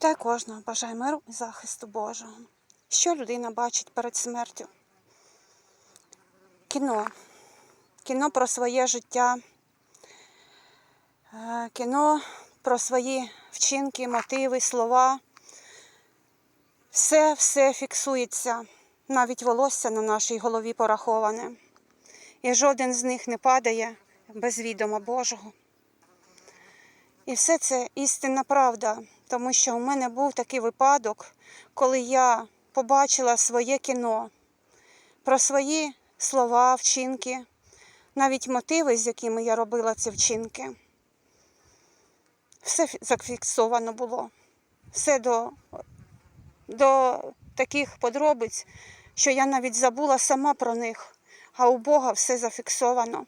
Вітаю кожного, бажаю миру і захисту Божого. Що людина бачить перед смертю? Кіно. Кіно про своє життя, Е, кіно про свої вчинки, мотиви, слова. Все, все фіксується, навіть волосся на нашій голові пораховане. І жоден з них не падає без відома Божого. І все це істинна правда, тому що у мене був такий випадок, коли я побачила своє кіно про свої слова, вчинки, навіть мотиви, з якими я робила ці вчинки. Все зафіксовано було. Все до, до таких подробиць, що я навіть забула сама про них, а у Бога все зафіксовано.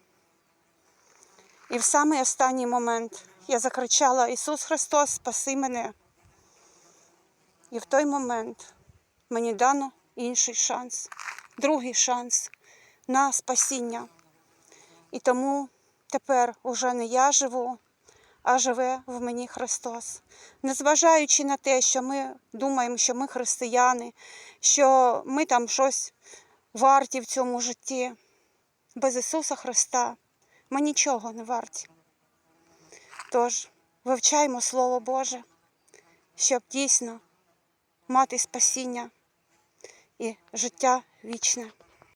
І в самий останній момент я закричала Ісус Христос, спаси мене. І в той момент мені дано інший шанс, другий шанс на спасіння. І тому тепер уже не я живу, а живе в мені Христос. Незважаючи на те, що ми думаємо, що ми християни, що ми там щось варті в цьому житті, без Ісуса Христа ми нічого не варті. Тож вивчаємо Слово Боже, щоб дійсно мати спасіння і життя вічне.